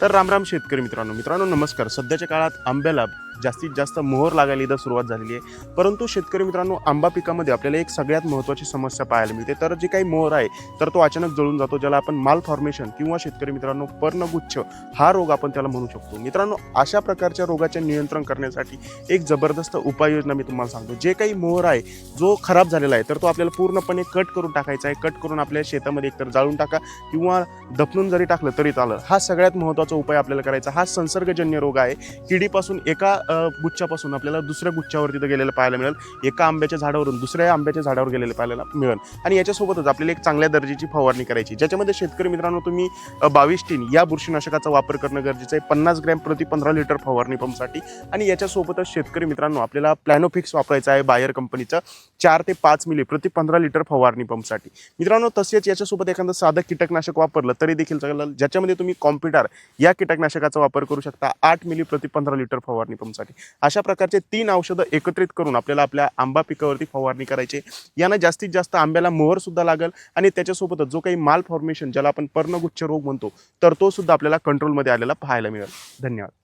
तर रामराम शेतकरी मित्रांनो. मित्रांनो नमस्कार. सध्याच्या काळात आंब्याला जास्तीत जास्त मोहर लागायला इथं सुरुवात झालेली आहे. परंतु शेतकरी मित्रांनो आंबा पिकामध्ये आपल्याला एक सगळ्यात महत्त्वाची समस्या पाहायला मिळते. तर जे काही मोहर आहे तर तो अचानक जळून जातो ज्याला आपण माल फॉर्मेशन किंवा शेतकरी मित्रांनो पर्णगुच्छ हा रोग आपण त्याला म्हणू शकतो. मित्रांनो अशा प्रकारच्या रोगाचे नियंत्रण करण्यासाठी एक जबरदस्त उपाययोजना मी तुम्हाला सांगतो. जे काही मोहर आहे जो खराब झालेला आहे तर तो आपल्याला पूर्णपणे कट करून टाकायचा आहे. कट करून आपल्या शेतामध्ये एकतर जाळून टाका किंवा दफनून जरी टाकलं तरी चालेल. हा सगळ्यात महत्त्वाचा उपाय आपल्याला करायचा. हा संसर्गजन्य रोग आहे. किडीपासून एका गुच्छापासून आपल्याला दुसऱ्या गुच्छावर तिथं गेलेलं पाहायला मिळेल. एका आंब्याच्या झाडावरून दुसऱ्या आंब्याच्या झाडावर गेलेलं पाहायला मिळेल. आणि याच्यासोबतच आपल्याला एक चांगल्या दर्जाची फवारणी करायची. ज्याच्यामध्ये शेतकरी मित्रांनो तुम्ही बावीस टीन या बुरशीनाशकाचा वापर करणं गरजेचं आहे. पन्नास ग्रॅम प्रति पंधरा लिटर फवारणी पंपसाठी. आणि याच्यासोबतच शेतकरी मित्रांनो आपल्याला प्लॅनोफिक्स वापरायचा आहे बायर कंपनीचा. चार ते पाच मिली प्रति पंधरा लिटर फवारणी पंपसाठी. मित्रांनो तसेच याच्यासोबत एखादं साधं कीटकनाशक वापरलं तरी देखील चालेल. ज्याच्यामध्ये तुम्ही कॉम्प्युटर या कीटकनाशकाचा वापर करू शकता. आठ मिली प्रति पंधरा लिटर फवारणी पंपसाठी अशा प्रकारचे तीन औषधं एकत्रित करून आपल्याला आपल्या आंबा पिकावरती फवारणी करायची. यानं जास्तीत जास्त आंब्याला मोहरसुद्धा लागेल आणि त्याच्यासोबतच जो काही माल फॉर्मेशन ज्याला आपण पर्णगुच्छ रोग म्हणतो तर तो सुद्धा आपल्याला कंट्रोलमध्ये आलेला पाहायला मिळेल. धन्यवाद.